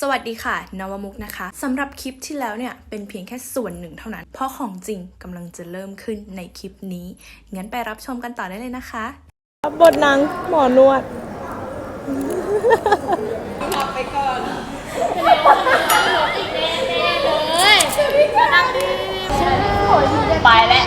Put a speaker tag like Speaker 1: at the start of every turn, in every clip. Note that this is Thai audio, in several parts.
Speaker 1: สวัสดีค่ะ นวมุกนะคะสำหรับคลิปที่แล้วเนี่ย เป็นเพียงแค่ส่วนหนึ่งเท่านั้น เพราะของจริงกำลังจะเริ่มขึ้นในคลิปนี้ งั้นไปรับชมกันต่อได้เลยนะคะ
Speaker 2: บทนางหมอนวด
Speaker 3: ไปแล้ว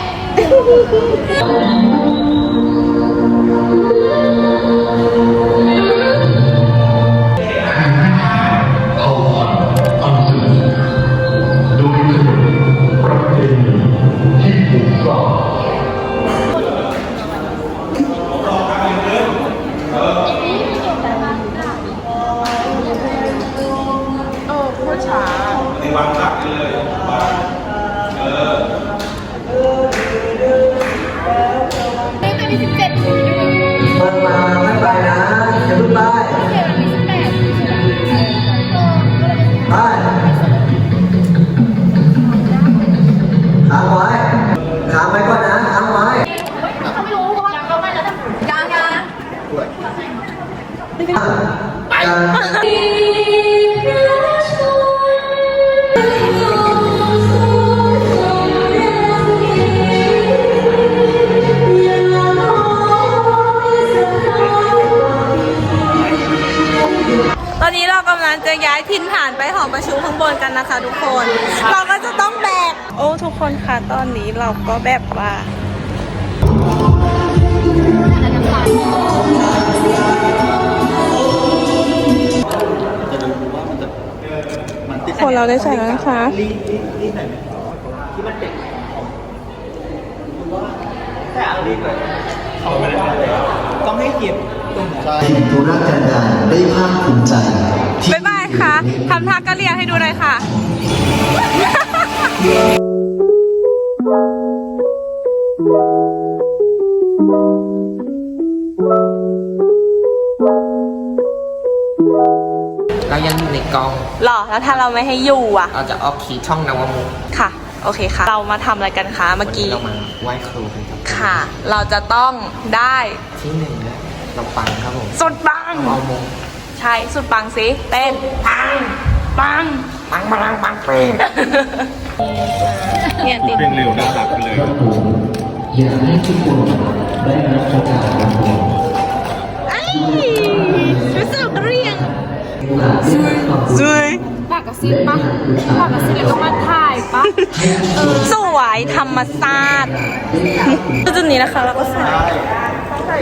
Speaker 4: วางหลัก
Speaker 3: เลย
Speaker 2: ลังจะย้ายถิ่นฐานไปหอประชุมข้างบนกันนะคะ ทุกคน เราก็จะต้องแบก โอ้ทุกคนค่ะตอนนี้เราก็แบบว่าคนเราได้ใส่แล้วนะคะ
Speaker 4: ถิ่น ธุรกันดารได้ภาคภูมิใจที่
Speaker 2: บ๊ายบายค่ะทำท่ากะเรียงให้ดูหน่อยค่ะ
Speaker 5: เรายังอยู่ในกอง
Speaker 2: หรอ แล้วถ้าเราไม่ให้อยู่อะ
Speaker 5: เราจะออกขี่ช่องนวมุก
Speaker 2: ค่ะ โอเคค่ะ เรามาทำอะไรกันคะเมื่อกี้
Speaker 5: เรามาไหว้ครูกันครับ
Speaker 2: ค่ะ เราจะต้องได้
Speaker 5: ที่หนึ่งนะ เราปังครับผม
Speaker 2: สุดปัง
Speaker 5: เอามง
Speaker 2: ใช่สุดปังสิเต้น ปัง ปัง
Speaker 5: ปังพลังปังเปรี้
Speaker 2: เนี่ยติด
Speaker 6: เป็นเร็วน่ารักไปเลย
Speaker 4: อยากให้ทุกคนได้รับประทานอาหาร
Speaker 2: ไอ้รู้สึกเรียง
Speaker 4: หลากได้รับความรู้
Speaker 2: สวย
Speaker 3: ปากกระซิบปะปากกระซิบต้องมาถ่ายปะ
Speaker 2: สวยธรรมศาสตร์จุดนี้นะคะแล้วก็ ใส่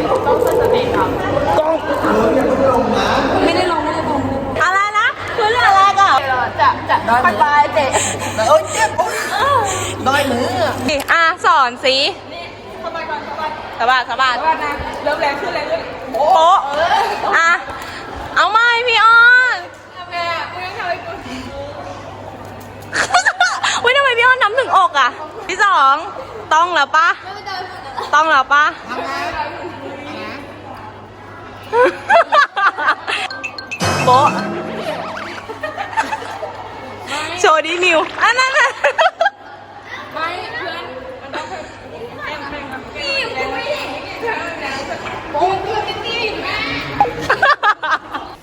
Speaker 2: ไม่ได้ลงไม่ได้ลงอะไรนะคือเรื่องอะไรก่อน
Speaker 3: จะจะไปไปเตะ
Speaker 2: โอ๊ยเจ็บน้อยมืออะสอนสิสบายสบายเริ่มแรงขึ้นแรงขึ้นโป๊ะอะเอาไหมพี่ออนทำไงอะกูยังทำไมกูวิทำไมพี่ออนน้ำถึงอกอะพี่สองต้องแล้วปะต้องแล้วปะ โป๊ะโชว์ดิมิวอันนั้นน่ะ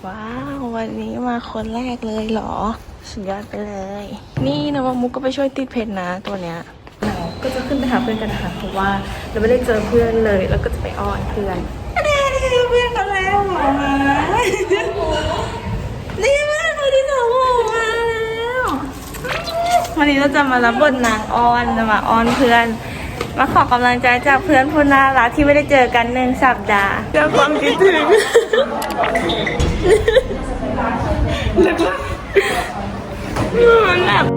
Speaker 2: ว้าววันนี้มาคนแรกเลยเหรอ สุดยอดไปเลย นี่นะว่ามุกก็ไปช่วยติดเพจนะตัวเนี้ยก็จะขึ้นไปหาเพื่อนกันนะคะเพราะว่าเราไม่ได้เจอเพื่อนเลย แล้วก็จะไปอ้อนเพื่อน หรอนี่เพื่อนคนที่สองของมาแล้ว วันนี้เราจะมารับบทนางอ้อนจะมาอ้อนเพื่อน มาขอกำลังใจจากเพื่อนผู้น่ารักที่ไม่ได้เจอกันหนึ่งสัปดาห์เพื่อความคิดถึงมันแบบ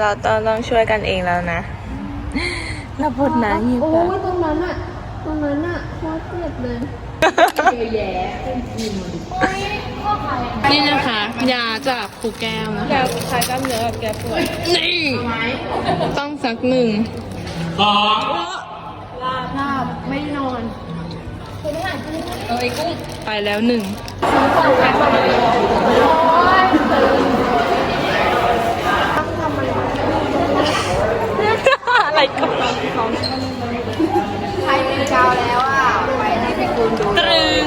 Speaker 2: เราต้องต้องช่วยกันเองแล้วนะเราปวดหนังอยู่
Speaker 3: โอ้ยตรงนั้นอะตรงนั้นอะโคตรเจ็บเลยแย่
Speaker 2: นี่นะคะ ยาจากปูแก้วนะคก้วคลายกล้ามเนื้อแก้ปวดนี่ต้องสักหนึ่งสองลาบลาบ
Speaker 3: ไม่นอนเอ้ยกุ้ง
Speaker 2: ไปแล้วหนึ่ง อะไรกัน
Speaker 3: ใครเป็นกาวแล้วอะไปให้พี่กุลดู
Speaker 2: ตรึง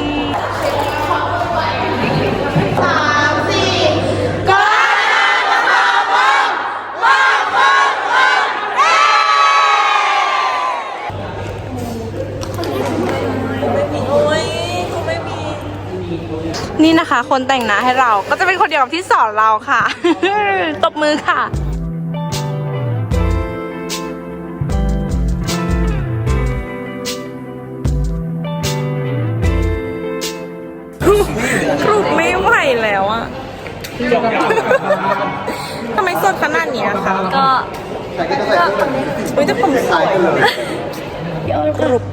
Speaker 2: นี่นะคะ คนแต่งหน้าให้เราก็จะเป็นคนเดียวกับที่สอนเราค่ะ ตบมือค่ะกรุบไม่ไหวแล้วอะทำไมสดขนาดเนี้ยคะก็ก็อุ้ยแต่ผมสวยกรุบ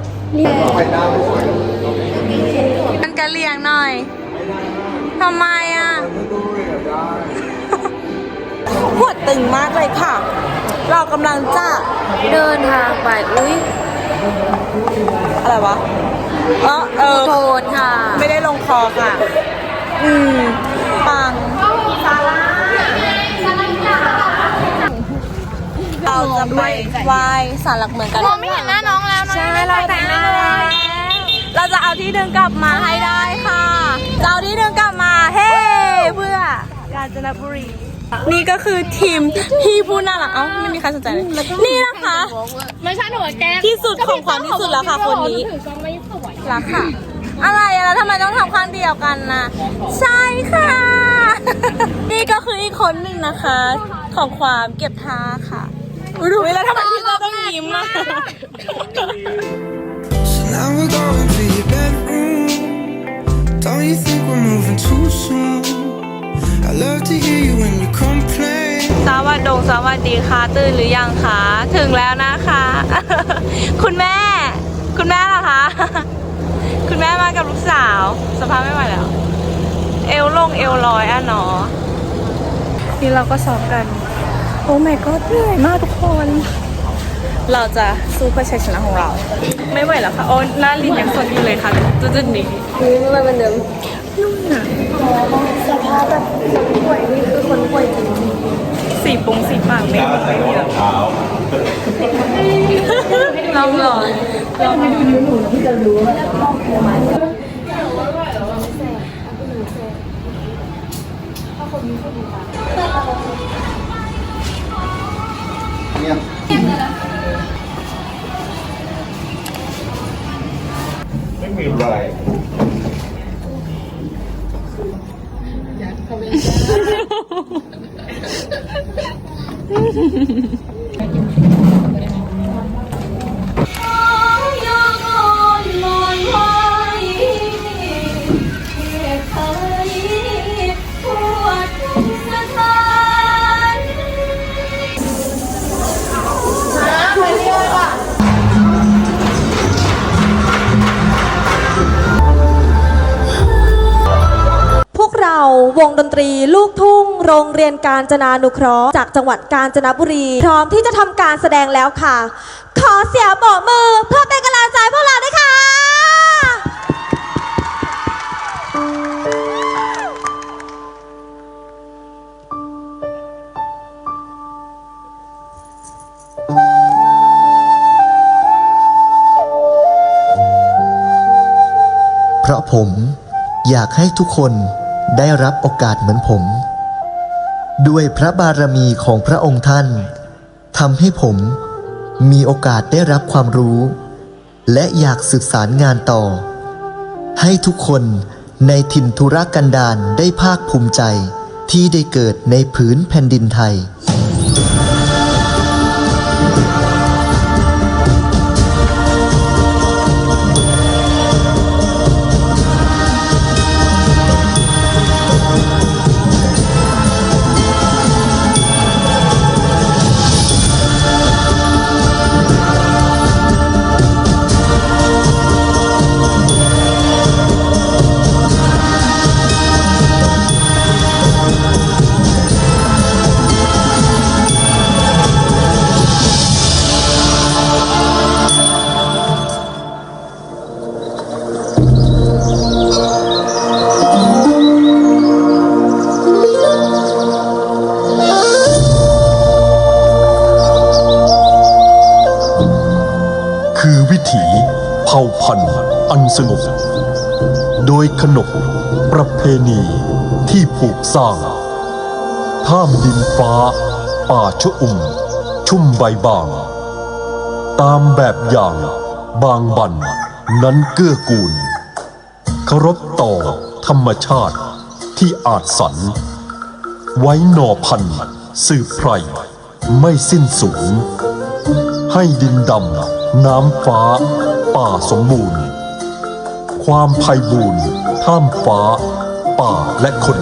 Speaker 2: มันกระเลียงหน่อย ทำไมอะหัวตึงมากเลยค่ะ เรากำลังจะ
Speaker 3: เดินทางไป อุ้ย
Speaker 2: อะไรวะเออเออ
Speaker 3: โทษค่ะ
Speaker 2: ไม่ได้ลงคอค่ะ อืม ปังเราจะไปไหว้สารหลักเมืองกัน
Speaker 3: มองไม่เห็นหน้าน้องแล้วนะ
Speaker 2: ใช่เราแต่งหน้าแล้วเราจะเอาที่เดินกลับมาให้ได้ค่ะจะเอาที่เดินกลับมา เฮ้เพื่อกาญจนบุรี นี่ก็คือทีมพี่ผู้น่ารักเอ้าไม่มีใครสนใจเลยนี่นะคะ
Speaker 3: ไม่ใช่หนูแก
Speaker 2: ที่สุดของความที่สุดแล้วค่ะคนนี้
Speaker 3: ถือกล้องไม่สวย
Speaker 2: รักค่ะ อะไรอะแล้วทำไมต้องทำข้างเดียวกันนะใช่ค่ะ นี่ก็คืออีกคนหนึ่งนะคะ ของความเก็บท่าค่ะอุ๊ยดูแล้วทำไมพี่เราต้องยิ้มอะ
Speaker 7: So now we're going to your bedroom. Don't you think we're moving too soon? I love to hear you when you complain.
Speaker 2: สวัสดีสวัสดีค่ะตื่นหรือยังคะถึงแล้วนะคะ คุณแม่ คุณแม่เหรอคะ คุณแม่มากับลูกสาว สภาพไม่ไหวแล้ว เอวลงเอวลอยอะเนาะนี่เราก็ซ้อมกัน โอ้แม่ก็เหนื่อยมากทุกคน เราจะสู้เพื่อชัยชนะของเรา ไม่ไหวแล้วค่ะโอ้หน้าลิ้นยังสดอยู่เลยค่ะจุดๆนี้
Speaker 3: คือไม่เป็นเดิมสภาพแบบคนป่วยนี่คือคนป่วยจริง
Speaker 2: สีปรุงสีปากไม่ไม่มีแล้วเราหลอน
Speaker 6: ไม่ มีไร
Speaker 8: พ วงดนตรี ลูกทุ่ง โรงเรียนการจนานุเคราะห์จากจังหวัดกาญจนบุรี พร้อมที่จะทำการแสดงแล้วค่ะ ขอเสียงโบกมือเพื่อเป็นกำลังใจพวกเราด้วยค่ะ
Speaker 9: เพราะผมอยากให้ทุกคน ได้รับโอกาสเหมือนผม ด้วยพระบารมีของพระองค์ท่านทำให้ผมมีโอกาสได้รับความรู้ และอยากสืบสารงานต่อ ให้ทุกคนในถิ่นธุรกันดารได้ภาคภูมิใจที่ได้เกิดในผืนแผ่นดินไทย
Speaker 6: ขนบประเพณีที่ผูกสร้างท่ามดินฟ้า ป่าชอุ่ม ชุ่มใบบาง ตามแบบอย่างบางบันนั้นเกื้อกูลเคารพต่อธรรมชาติที่อาจสรรไว้หน่อพันธุ์สืบไพรไม่สิ้นสูงให้ดินดำ น้ำฟ้า ป่าสมบูรณ์ ความไพบูรณ์ท่ามฟ้า ป่าและคน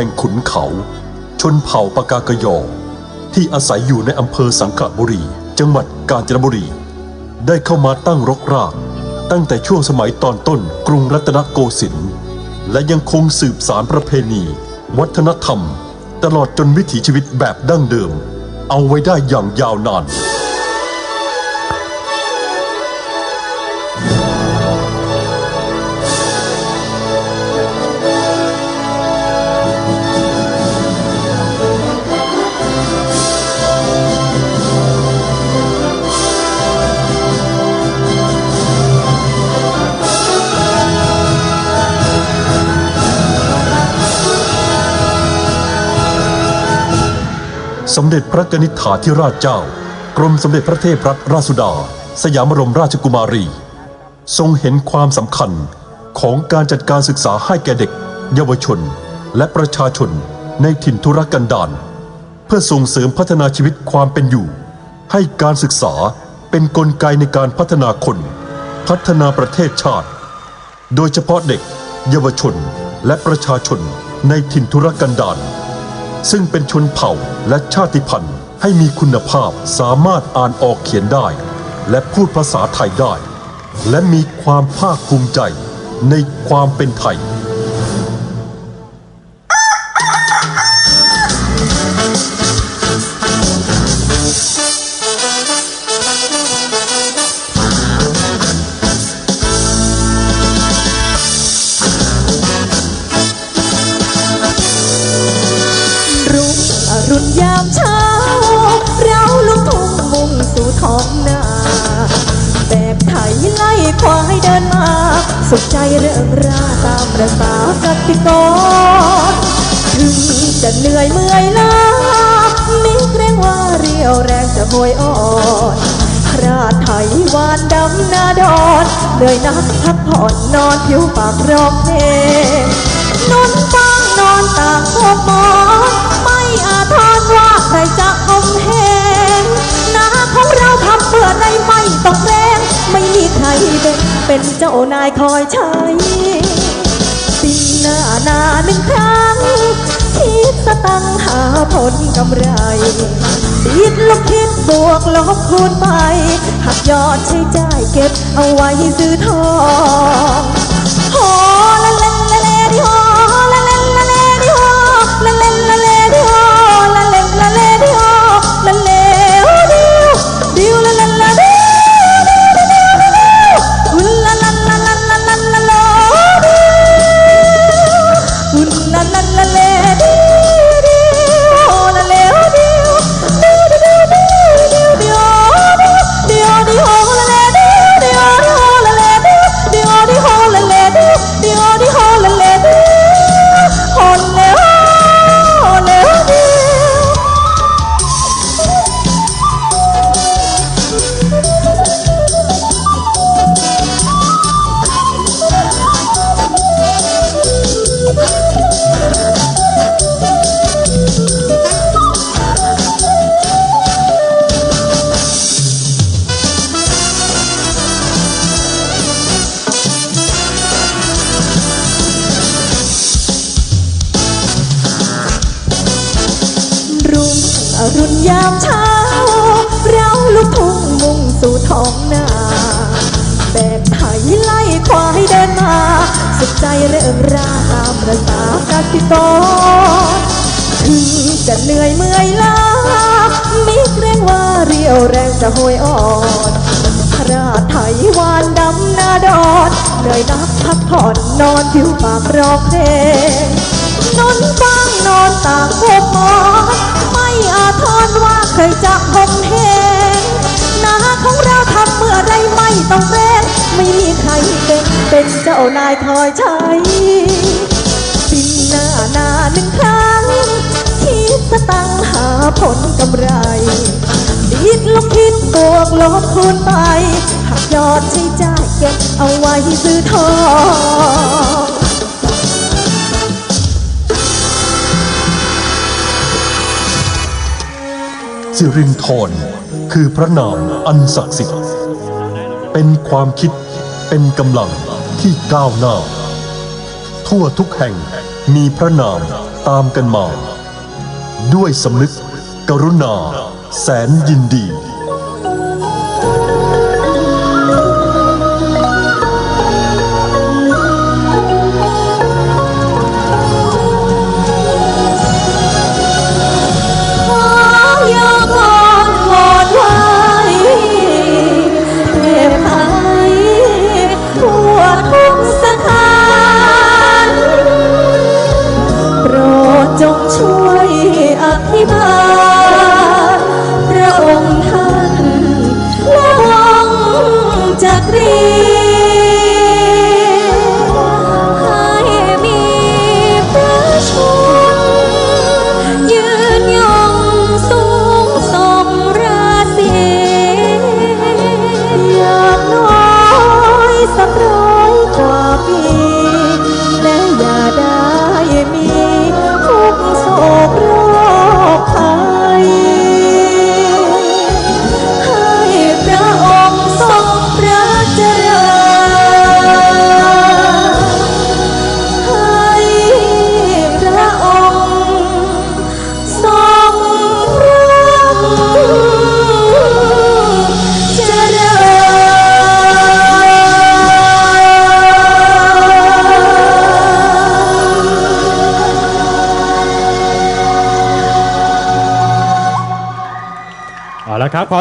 Speaker 6: ห่งขุนเขา ชนเผ่าปากากยอ ที่อาศัยอยู่ในอำเภอสังขบุรี จังหวัดกาญจนบุรี ได้เข้ามาตั้งรกราก ตั้งแต่ช่วงสมัยตอนต้นกรุงรัตนโกสินทร์และยังคงสืบสารประเพณี วัฒนธรรม ตลอดจนวิถีชีวิตแบบดั้งเดิม เอาไว้ได้อย่างยาวนาน สมเด็จพระกนิษฐาธิราชเจ้า กรมสมเด็จพระเทพรัตนราชสุดา สยามบรมราชกุมารี ทรงเห็นความสำคัญของการจัดการศึกษาให้แก่เด็ก เยาวชน และประชาชนในถิ่นทุรกันดารเพื่อส่งเสริมพัฒนาชีวิตความเป็นอยู่ ให้การศึกษาเป็นนกลไกในการพัฒนาคน พัฒนาประเทศชาติ โดยเฉพาะเด็ก เยาวชน และประชาชนในถิ่นทุรกันดาร ซึ่งเป็นชนเผ่าและชาติพันธุ์ให้มีคุณภาพสามารถอ่านออกเขียนได้ และพูดภาษาไทยได้ และมีความภาคภูมิใจในความเป็นไทย
Speaker 8: สุขใจเรื่องราตามประสากติกรถึงจะเหนื่อยเมื่อยล้ามิเกรงว่าเรียวแรงจะโหยอ่อนราดไถวานดำนาดอนเหนื่อยนักพักผ่อนนอนผิวปากรองเพลงนอนฟังนอนต่างพวหมอน เป็นเจ้านายคอยใช้ปีนหน้านาหนึ่งครั้งคิดสตังหาผลกำไรคิดลบคิดบวกลบคูณไป หักยอดใช้จ่ายเก็บเอาไว้ซื้อทองโหละเล่น อรุณยามเช้า เราลุกทุ่งมุ่งสู่ท้องนา แบกไถไล่ควายเดินมา สุขใจเริ่มราตามประสากสิกรถึงจะเหนื่อยเมื่อยล้ามิเกรงว่าเรียวแรงจะโหยอ่อนราดไถวานดำนาดอนเหนื่อยนักพักผ่อนนอนผิวปากรอเพลงนอนฟังนอนตางพวกหมอน อาทรว่าใครจะคมเหงนาของเราทำเมื่อไรไม่ต้องแรงไม่มีใครเป็นเป็นเจ้านายคอยใช้สิ้นหน้านาหนึ่งครั้งคิดสตังหาผลกำไรคิดลบคิดบวกลบคูณไปหักยอดใช้จ่ายเก็บเอาไว้ซื้อทอง
Speaker 6: สิรินทรคือพระนามอันศักดิ์สิทธิ์ เป็นความคิดเป็นกำลังที่ก้าวหน้า ทั่วทุกแห่งมีพระนาม
Speaker 1: ตามกันมา ด้วยสำนึกกรุณาแสนยินดี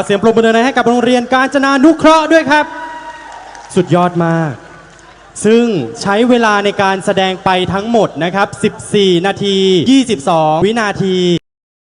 Speaker 10: เสียงปร
Speaker 11: บมือนะให้กับโรงเรียนการจนานุเคราะห์ด้วยครับ สุดยอดมาก ซึ่งใช้เวลาในการแสดงไปทั้งหมดนะครับ 14 นาที 22 วินาที